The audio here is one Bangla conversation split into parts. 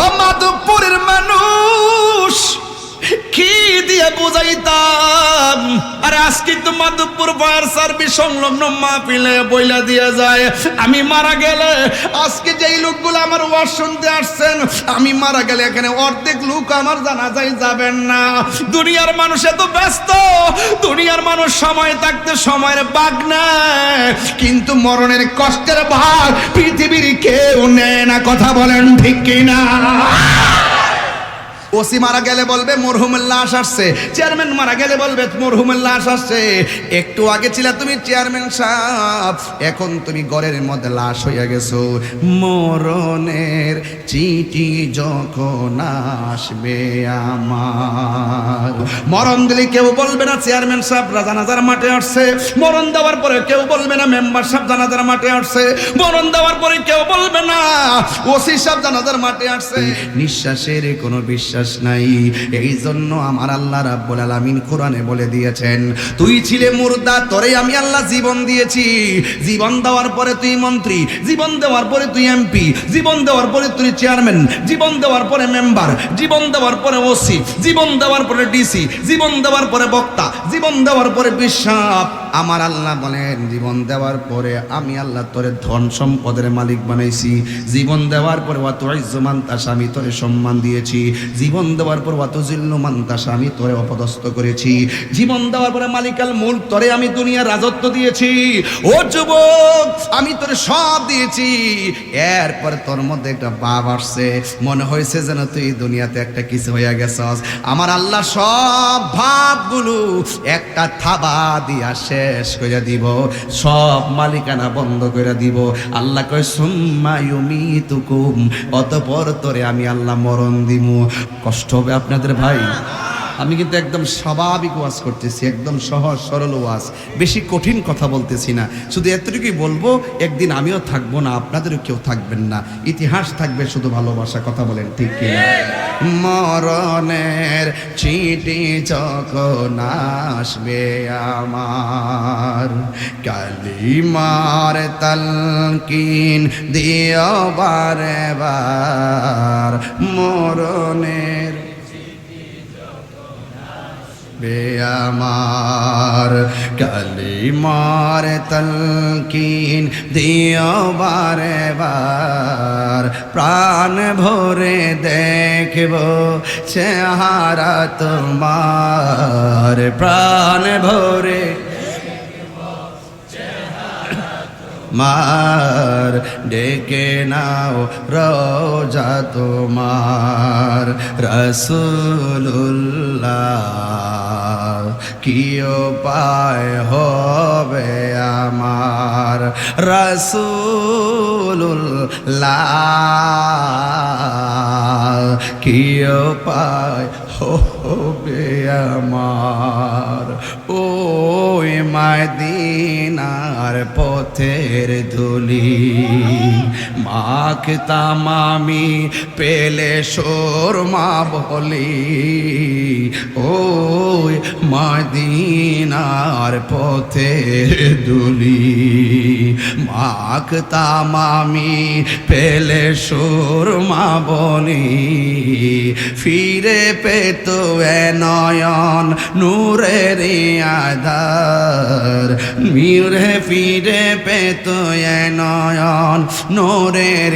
ও মাধবপুরের মানুষ। কি দিয়ে বুঝাইতাম। আর আজকে তো মাধবপুর ফায়ার সার্ভিস সংলগ্ন মাহফিলে বইলা দিয়ে যায়। আমি মারা গেলে আজকে যেই লোকগুলো আমার ওয়াজ শুনতে আসছেন, আমি মারা গেলে এখানে অর্ধেক লোক আমার জানাজাই যাবেন না। দুনিয়ার মানুষ এত ব্যস্ত, দুনিয়ার মানুষ সময় থাকতে সময়ের বাগ নেয়। কিন্তু মরণের কষ্টের ভাগ পৃথিবীর কেউ নেয় না, কথা বলেন ঠিক কিনা? ওসি মারা গেলে বলবে মরহুমের লাশ আসছে। চেয়ারম্যান মারা গেলে বলবে মরহুমের লাশ আসছে। একটু আগে ছিল তুমি চেয়ারম্যান সাহেব, এখন তুমি ঘরের মধ্যে লাশ হইয়া গেছো। মরণের চিঠি যখন আসবে আমার। মরণ দিলে কেউ বলবে না, চেয়ারম্যান সাহেব জানাজার মাঠে আসছে। মরণ দেওয়ার পরে কেউ বলবে না, মেম্বার সাহেব জানাজার মাঠে আসছে। মরণ দেওয়ার পরে কেউ বলবে না, ওসি সাহেব জানাজার মাঠে আসছে। নিঃশ্বাসের কোনো বিশ্বাস নাই। এই জন্য আমার আল্লাহ রাব্বুল আলামিন কোরআনে বলে দিয়েছেন, তুই ছিলে মুর্দা, তোরে আমি আল্লাহ জীবন দিয়েছি। জীবন দেওয়ার পরে তুই মন্ত্রী, জীবন দেওয়ার পরে তুই এমপি, জীবন দেওয়ার পরে তুই চেয়ারম্যান, জীবন দেওয়ার পরে মেম্বার, জীবন দেওয়ার পরে ওসি, জীবন দেওয়ার পরে ডিসি, জীবন দেওয়ার পরে বক্তা, জীবন দেওয়ার পরে বিশ্বাপ আমার আল্লাহ বলেন, জীবন দেওয়ার পরে আমি আল্লাহ তোরে ধন সম্পদের মালিক বানাইছি। জীবন দেওয়ার পরে অত ইজ্জমান তাসা আমি তোরে সম্মান দিয়েছি। জীবন দেওয়ার পর অত জিল্লুমান তাসা আমি তোরে অপদস্থ করেছি। জীবন দেওয়ার পরে মালিকাল মূল তোরে আমি দুনিয়ার রাজত্ব দিয়েছি। ও যুবক, আমি তোরে সব দিয়েছি। এরপর তোর মধ্যে একটা ভাব আসছে। মনে হয়েছে যেন তুই দুনিয়াতে একটা কিছু হইয়া গেছস। আমার আল্লাহ সব ভাবগুলো একটা থাবা দিয়া শেষ করে দিব, সব মালিকানা বন্ধ করে দিব। আল্লাহ কয় সুম্মায়ুমি তুকুম অতপর তোরে আমি আল্লাহ মরণ দিমু। কষ্ট হবে আপনাদের ভাই। আমি কিন্তু একদম স্বাভাবিক ওয়াজ করতেছি, একদম সহজ, সরল ওয়াজ। বেশি কঠিন কথা বলতেছি না। শুধু এতটুকুই বলব, একদিন আমিও থাকব না, আপনাদেরও কেউ থাকবেন না। ইতিহাস থাকবে শুধু ভালোবাসা, কথা বলেন ঠিক কিনা? মরণের চিঠি যখন আসবে আমার, কালিমার তালকিন দিও বারে বার মরণের বে আমার, কালিমার তলকিন দিও বারে বার প্রাণ ভরে দেখব চেহারা তোমার। প্রাণ ভরে মার, ডেকে নাও রোজা তোমার। রসুল্লাহ কি পায় হবে আমার রসুল্লাহ কি পায় হবে আমার? ওই মাদিনার পথের ধুলি। মাখতাম আমি পেলে মা বলি। ওই মাদিনার পথের ধুলি। মাখতাম আমি পেলে মা বলি। ফিরে পেত নয়ন নূরের আধার। মিরে ফিরে পেত নয়ন নূরের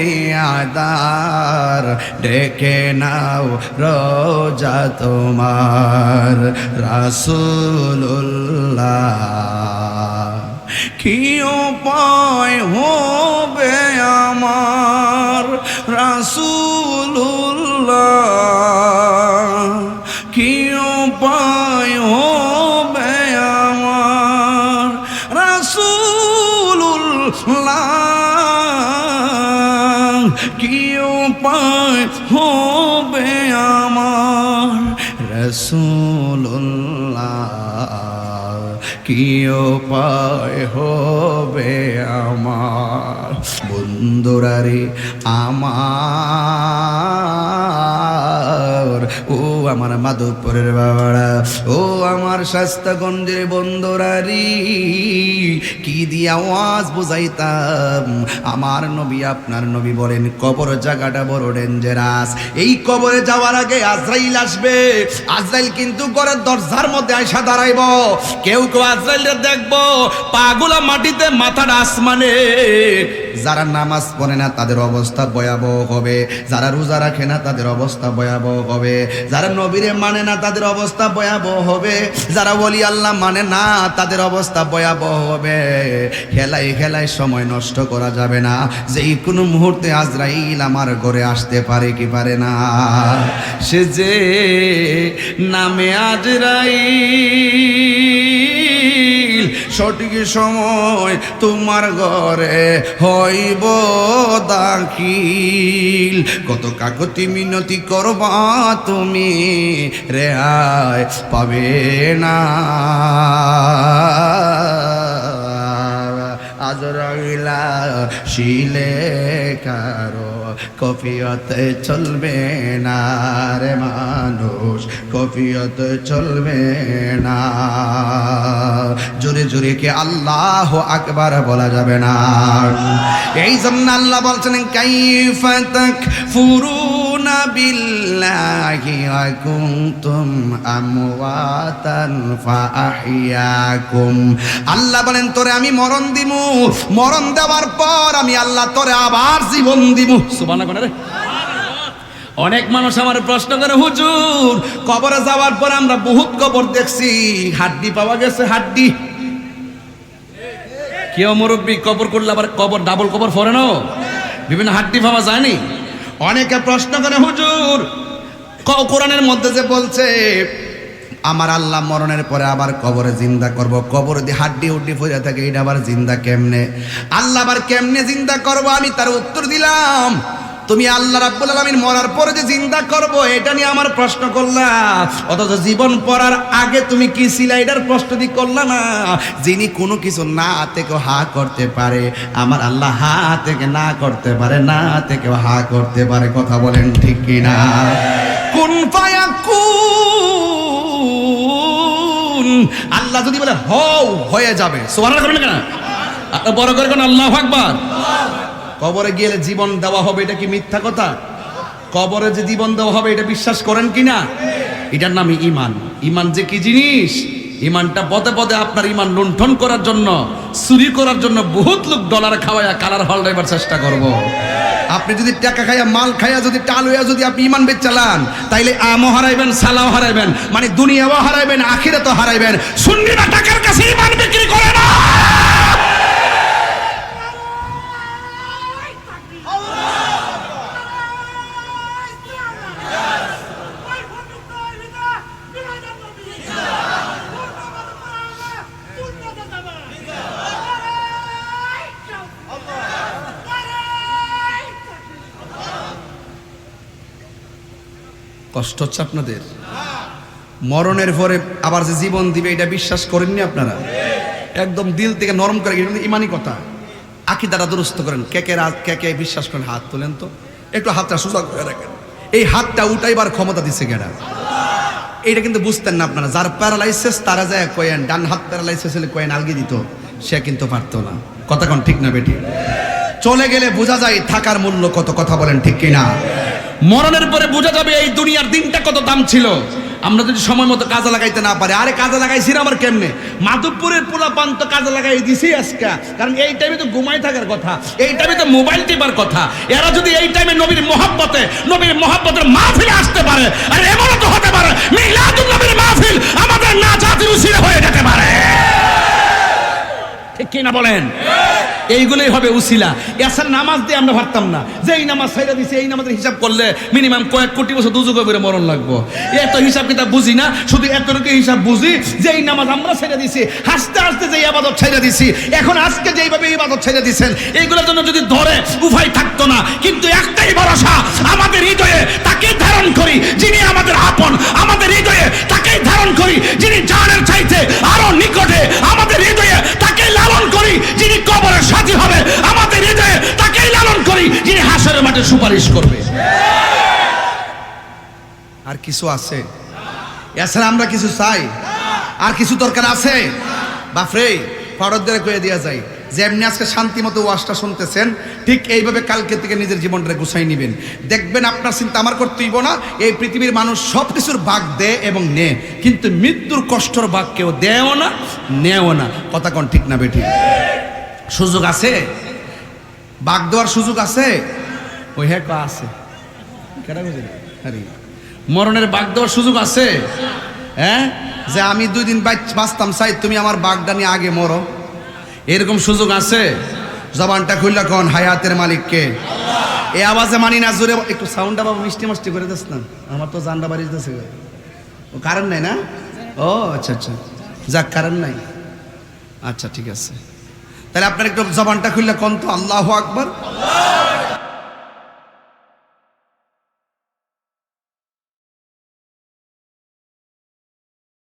আধার ডেকে নাও রোজা তোমার রাসুল্লাহ কি উপায় হবে আমার রাসুল্লাহ রাসুল্লাহ কি উপায় হবে আমার? রসুল্লাহ কি উপায় হবে আমার? বন্ধু বন্ধুরারে আমার ও আমার মাধবপুরের বাবারা, ও আমার স্বাস্থ্যগঞ্জের বন্ধুরারি কি দিয়ে আওয়াজ বুঝাইতাম? আমার নবী আপনার নবী বলেন, কবর জায়গাটা বড় ডেঞ্জারাস এই কবরে যাওয়ার আগে আজরাইল আসবে। আজরাইল কিন্তু ঘরের দরজার মধ্যে আয়সা দাঁড়াইব। কেউ কেউ আজরাইলের দেখব, পাগুলা মাটিতে মাথাটা আসমানে। যারা নামাজ পড়ে না, তাদের অবস্থা ভয়াবহ হবে। যারা রোজা রাখে না, তাদের অবস্থা ভয়াবহ হবে। যারা নবীরে মানে না, তাদের অবস্থা ভয়াবহ হবে। যারা বলি আল্লাহ মানে না, তাদের অবস্থা ভয়াবহ হবে। খেলায় খেলায় সময় নষ্ট করা যাবে না। যে কোনো মুহূর্তে আজরাইল আমার ঘরে আসতে পারে কি পারে না। সে যে নামে আজরাইল, সঠিক সময় তোমার ঘরে হইব দাখিল। কত কাকতি মিনতি করবা তুমি রেহায় পাবে না। আজ আজরাইলা শিলে কারও কফিয়তে চলবে না রে মানুষ, কফিয়তে চলবে না। জোরে জোরে কে আল্লাহ আকবার বলা যাবে না? এই জন্য আল্লাহ বলছেন কাইফা তাকফুরুনা বিল্লাহি ওয়া কুনতুম আমওয়াতান ফাআহইয়াকুম আল্লাহ বলেন, তোরে আমি মরণ দিমু। মরণ দেওয়ার পর আমি আল্লাহ তোরে আবার জীবন দিমু। সুবহানাল্লাহ রে। অনেক মানুষ আমার প্রশ্ন করে, হুজুর, কবরে যাওয়ার পর আমরা বহুত কবর দেখছি, হাড্ডি পাওয়া গেছে, হাড্ডি। কেউ মুরব্বী কবর করলে আবার কবর, ডাবল কবর ফরে না বিভিন্ন হাড্ডি পাওয়া যায়নি। অনেকে প্রশ্ন করে, হুজুর কোরআনের মধ্যে যে বলছে, আমার আল্লাহ মরণের পরে আবার কবরে জিন্দা করব, কবর দিয়ে হাড্ডি উড্ডি ফুজে থাকে, এটা আবার জিন্দা কেমনে? আল্লাহ আবার কেমনে জিন্দা করব? আমি তার উত্তর দিলাম। তুমি আল্লাহ রাব্বুল আলামিন মরার পরে যে জিন্দা করব, এটা নিয়ে আমার প্রশ্ন করলা। অথচ জীবন পড়ার আগে তুমি কি ছিলা এটার প্রশ্ন দি করলা না? যিনি কোনো কিছু না থেকে হা করতে পারে, আমার আল্লাহ হা থেকে না করতে পারে, না থেকে হা করতে পারে, কথা বলেন ঠিক কিনা? কোন ফায়াকুন? আল্লাহ যদি বলে হও, হয়ে যাবে। সুবহানাল্লাহ করবেন কেন? বড় করে কোন আল্লাহ আকবার। কবরে গেলে জীবন দেওয়া হবে, এটা কি মিথ্যা কথা? কবরে যে জীবন দেওয়া হবে, এটা বিশ্বাস করেন কি না এটার নাম ইমান ইমান যে কি জিনিস? ইমানটা পদে পদে আপনার ইমান লুণ্ঠন করার জন্য, চুরি করার জন্য বহুত লোক ডলার খাওয়াইয়া কালার হল ড্রাইভার চেষ্টা করব। আপনি যদি টাকা খাইয়া, মাল খাইয়া, যদি টাল হইয়া যদি আপনি ইমান বেচ চালান, তাইলে আমও হারাইবেন, সালাও হারাইবেন মানে দুনিয়াও হারাইবেন, আখিরাতও হারাইবেন। সুন্নিরা টাকার কাছে ইমান বিক্রি করে না। কষ্ট হচ্ছে আপনাদের। মরণের পরে আবার যে জীবন দিবে, এটা বিশ্বাস করেননি আপনারা? একদম দিল থেকে নরম করে এটা কিন্তু ইমানি কথা। আখি দ্বারা দুরস্ত করেন। কে কে রাজ, কে কে বিশ্বাস করেন, হাত তোলেন তো। একটু হাতটা সোজা করে রাখেন। এই হাতটা উঠাইবার ক্ষমতা দিচ্ছে গেডা এইটা কিন্তু বুঝতেন না আপনারা। যার প্যারালাইসিস, তারা যায় কয়েন, ডান হাত প্যারালাইসিস হলে কয়েন আলগি দিত, সে কিন্তু পারতো না। কথা কোন ঠিক না বেটি? চলে গেলে বোঝা যায়, থাকার মূল্য কত, কথা বলেন ঠিক কিনা? মরণের পরে বোঝা যাবে এই দুনিয়ার দিনটা কত দাম ছিল। আমরা যদি সময় মতো কাজে লাগাইতে না পারি, আরে কাজে লাগাইছি আমার কেমনে? মাধবপুরের পোলা তো কাজে লাগাই দিছি আজকে। কারণ এই টাইমে তো ঘুমাই থাকার কথা, এই টাইমে তো মোবাইল টিপার কথা। এরা যদি এই টাইমে নবীর মহাব্বতে, নবীর মহাব্বতের মাহফিলে আসতে পারে, আর এমনও তো হতে পারে মিলাদুল নবীর মাহফিল আমাদের না জাতির উসিলে হয়ে যেতে পারে। ঠিক কি না বলেন? এইগুলোই হবে উসিলা। এসার নামাজ দিয়ে আমরা ভাবতাম না। যে এই নামাজ ছাইরা দিছে, এই নামাজের হিসাব করলে মিনিমাম কয়েক কোটি বছর দুযুগ করে মরণ লাগবো। এত হিসাব কিতাব বুঝি না, শুধু এতটুকু হিসাব বুঝি যে এই নামাজ আমরা ছেড়ে দিছি, হাসতে হাসতে যে আবাদত ছেড়ে দিছি, এখন আজকে যেইভাবে ইবাদত ছেড়ে দিছেন, এইগুলোর জন্য যদি ধরে, উভয় থাকতো না। কিন্তু একটাই ভরসা, আমাদের হৃদয়ে তাকে ধারণ করি যিনি আমাদের আপন, আমাদের হৃদয়ে তাকেই ধারণ করি যিনি জানের চাইতে আরও সুপারিশ করবে। আর কিছু আছে? এছাড়া আমরা কিছু চাই। আর কিছু দরকার আছে? বাফরে ফরদদের কয়ে দেওয়া যায় যে এমনি আজকে শান্তি মতো ওয়াজটা শুনতেছেন, ঠিক এইভাবে কালকে থেকে নিজের জীবনটা গুছাই নেবেন। দেখবেন আপনার চিন্তা আমার করতেইব না, এই পৃথিবীর মানুষ সব কিছুর ভাগ দেয় এবং নেয়। কিন্তু মৃত্যুর কষ্টর ভাগ কেউ দেয়ও না নেও না। কথা কোন ঠিক না বেঠিক সুযোগ আছে? বাঘ দেওয়ার সুযোগ আছে? ওই হ্যাঁ আছে? কেডা বুঝলি? আরে, মরণের বাঘ দেওয়ার সুযোগ আছে? হ্যাঁ? যে আমি দুই দিন বাঁচ- বাঁচতাম চাই তুমি আমার বাঘটা নিয়ে আগে মরো। এরকম সুযোগ আছে? জবানটা খুললা কোন হায়াতের মালিককে? এই আওয়াজে মানি না জোরে একটু সাউন্ডটা বাবা মিষ্টি মিষ্টি করে দিস না। আমার তো জানটা বাড়ি দিতেছে। ও কারেন্ট নাই না? ও আচ্ছা আচ্ছা। যাক কারেন্ট নাই। আচ্ছা ঠিক আছে। তাহলে আপনার একটু জবানটা খুললে কন তো? আল্লাহ আকবর।